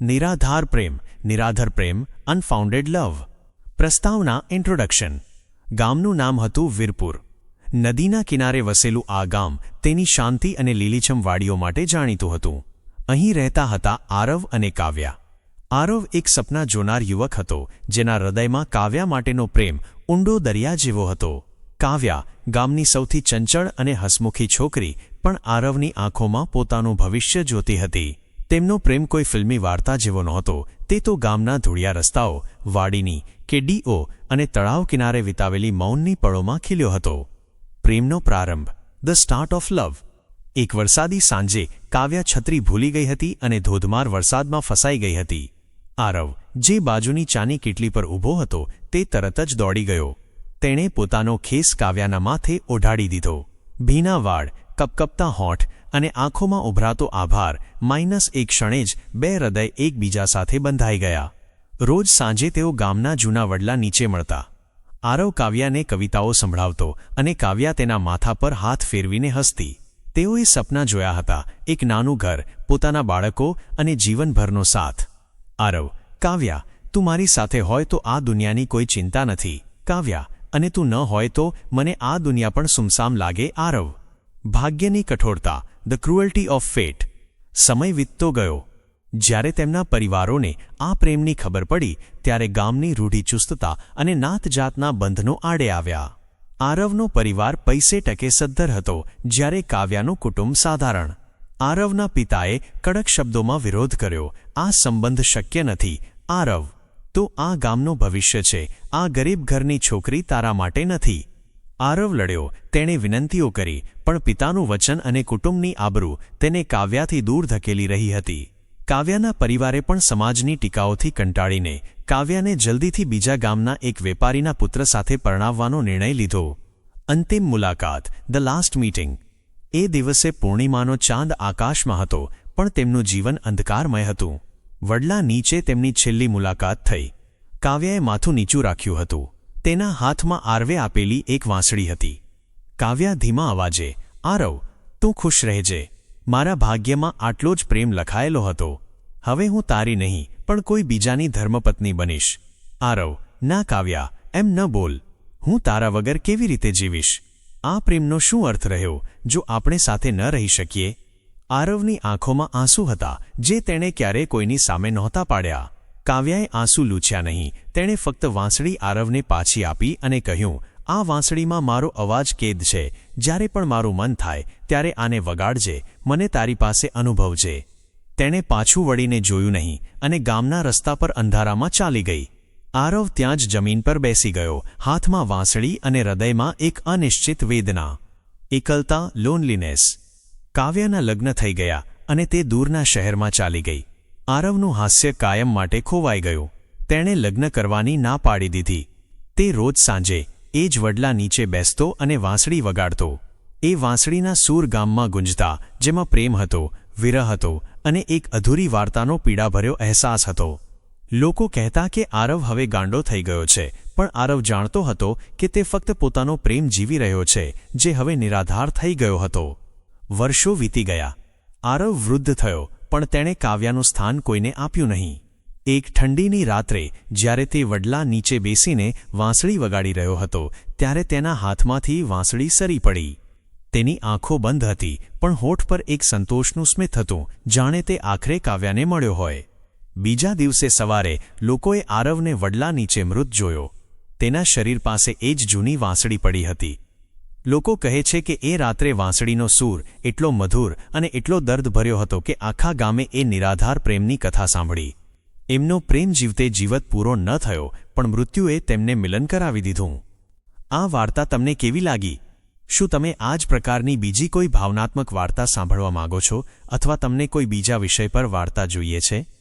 નિરાધાર પ્રેમ નિરાધર પ્રેમ અનફાઉન્ડેડ લવ પ્રસ્તાવના ઇન્ટ્રોડક્શન ગામનું નામ હતું વીરપુર. નદીના કિનારે વસેલું આ ગામ તેની શાંતિ અને લીલીછમ વાડીઓ માટે જાણીતું હતું. અહીં રહેતા હતા આરવ અને કાવ્યા. આરવ એક સપના જોનાર યુવક હતો, જેના હૃદયમાં કાવ્યા માટેનો પ્રેમ ઊંડો દરિયા જેવો હતો. કાવ્યા, ગામની સૌથી ચંચળ અને હસમુખી છોકરી, પણ આરવની આંખોમાં પોતાનું ભવિષ્ય જોતી હતી. તેમનો પ્રેમ કોઈ ફિલ્મી વાર્તા જેવો નહોતો. તે તો ગામના ધૂળિયા રસ્તાઓ, વાડીની કેડીઓ અને તળાવ કિનારે વિતાવેલી મૌનની પળોમાં ખીલ્યો હતો. પ્રેમનો પ્રારંભ. The start of love. એક વરસાદી સાંજે કાવ્યા છત્રી ભૂલી ગઈ હતી અને ધોધમાર વરસાદમાં ફસાઈ ગઈ હતી. આરવ, જે બાજુની ચાની કીટલી પર ઊભો હતો, તે તરત જ દોડી ગયો. તેણે પોતાનો ખેસ કાવ્યાના માથે ઓઢાડી દીધો. ભીના વાળ, કપકપતા હોઠ અને આંખોમાં ઉભરાતો આભાર માઇનસ એક ક્ષણે જ બે હૃદય એકબીજા સાથે બંધાઈ ગયા. રોજ સાંજે તેઓ ગામના જૂના વડલા નીચે મળતા. આરવ કાવ્યાને કવિતાઓ સંભળાવતો અને કાવ્યા તેના માથા પર હાથ ફેરવીને હસતી. તેઓએ સપના જોયા હતા, એક નાનું ઘર, પોતાના બાળકો અને જીવનભરનો સાથ. આરવ, કાવ્યા, તું મારી સાથે હોય તો આ દુનિયાની કોઈ ચિંતા નથી. કાવ્યા, અને તું ન હોય તો મને આ દુનિયા પણ સુમસામ લાગે, આરવ. ભાગ્યની કઠોરતા ધ ક્રુઅલ્ટી ઓફ ફેટ સમય વીતતો ગયો. જ્યારે તેમના પરિવારોને આ પ્રેમની ખબર પડી, ત્યારે ગામની રૂઢિચુસ્તતા અને નાતજાતના બંધનો આડે આવ્યા. આરવનો પરિવાર પૈસે ટકે સદ્ધર હતો, જ્યારે કાવ્યાનું કુટુંબ સાધારણ. આરવના પિતાએ કડક શબ્દોમાં વિરોધ કર્યો, આ સંબંધ શક્ય નથી, આરવ. તો આ ગામનું ભવિષ્ય છે, આ ગરીબ ઘરની છોકરી તારા માટે નથી. આરવ લડ્યો, તેણે વિનંતીઓ કરી, પણ પિતાનું વચન અને કુટુંબની આબરૂ તેને કાવ્યાથી દૂર ધકેલી રહી હતી. કાવ્યાના પરિવારે પણ સમાજની ટીકાઓથી કંટાળીને કાવ્યાને જલ્દીથી બીજા ગામના એક વેપારીના પુત્ર સાથે પરણાવવાનો નિર્ણય લીધો. અંતિમ મુલાકાત, ધ લાસ્ટ મીટિંગ. એ દિવસે પૂર્ણિમાનો ચાંદ આકાશમાં હતો, પણ તેમનું જીવન અંધકારમય હતું. વડલા નીચે તેમની છેલ્લી મુલાકાત થઈ. કાવ્યાએ માથું નીચું રાખ્યું હતું. તેના હાથમાં આરવે આપેલી એક વાંસળી હતી. કાવ્યા ધીમા અવાજે, આરવ, તું ખુશ રહેજે. મારા ભાગ્યમાં આટલો જ પ્રેમ લખાયેલો હતો. હવે હું તારી નહીં, પણ કોઈ બીજાની ધર્મપત્ની બનીશ. આરવ, ના કાવ્યા, એમ ન બોલ. હું તારા વગર કેવી રીતે જીવીશ? આ પ્રેમનો શું અર્થ રહ્યો, જો આપણે સાથે ન રહી શકીએ? આરવની આંખોમાં આંસુ હતા, જે તેણે ક્યારેય કોઈની સામે નહોતા પાડ્યા. કાવ્યાએ આંસુ લૂછ્યા નહીં. તેણે ફક્ત વાંસળી આરવને પાછી આપી અને કહ્યું, આ વાંસળીમાં મારો અવાજ કેદ છે. જ્યારે પણ મારું મન થાય, ત્યારે આને વગાડજે. મને તારી પાસે અનુભવજે. તેણે પાછું વળીને જોયું નહીં અને ગામના રસ્તા પર અંધારામાં ચાલી ગઈ. આરવ ત્યાં જ જમીન પર બેસી ગયો, હાથમાં વાંસળી અને હૃદયમાં એક અનિશ્ચિત વેદના. એકલતા લોનલીનેસ કાવ્યાના લગ્ન થઈ ગયા અને તે દૂરના શહેરમાં ચાલી ગઈ. આરવનું હાસ્ય કાયમ માટે ખોવાઈ ગયું. તેણે લગ્ન કરવાની ના પાડી દીધી. તે રોજ સાંજે એ જ વડલા નીચે બેસતો અને વાંસળી વગાડતો. એ વાંસળીના સૂર ગામમાં ગુંજતા, જેમાં પ્રેમ હતો, વિરહ હતો અને એક અધૂરી વાર્તાનો પીડાભર્યો અહેસાસ હતો. લોકો કહેતા કે આરવ હવે ગાંડો થઈ ગયો છે, પણ આરવ જાણતો હતો કે તે ફક્ત પોતાનો પ્રેમ જીવી રહ્યો છે, જે હવે નિરાધાર થઈ ગયો હતો. વર્ષો વીતી ગયા. આરવ વૃદ્ધ થયો પણ તેણે કાવ્યાનું સ્થાન કોઈને આપ્યું નહીં. એક ઠંડીની રાત્રે, જ્યારે તે વડલા નીચે બેસીને વાંસળી વગાડી રહ્યો હતો, ત્યારે તેના હાથમાંથી વાંસળી સરી પડી. તેની આંખો બંધ હતી, પણ હોઠ પર એક સંતોષનું સ્મિત હતું, જાણે તે આખરે કાવ્યાને મળ્યો હોય. બીજા દિવસે સવારે, લોકોએ આરવને વડલા નીચે મૃત જોયો. તેના શરીર પાસે એ જ જૂની વાંસળી પડી હતી. લોકો કહે છે કે એ રાત્રે વાંસળીનો સૂર એટલો મધુર અને એટલો દર્દ ભર્યો હતો કે આખા ગામે એ નિરાધાર પ્રેમની કથા સાંભળી. એમનો પ્રેમ જીવતે જીવત પૂરો ન થયો, પણ મૃત્યુએ તેમને મિલન કરાવી દીધું. આ વાર્તા તમને કેવી લાગી? શું તમે આ જ પ્રકારની બીજી કોઈ ભાવનાત્મક વાર્તા સાંભળવા માગો છો, અથવા તમને કોઈ બીજા વિષય પર વાર્તા જોઈએ છે?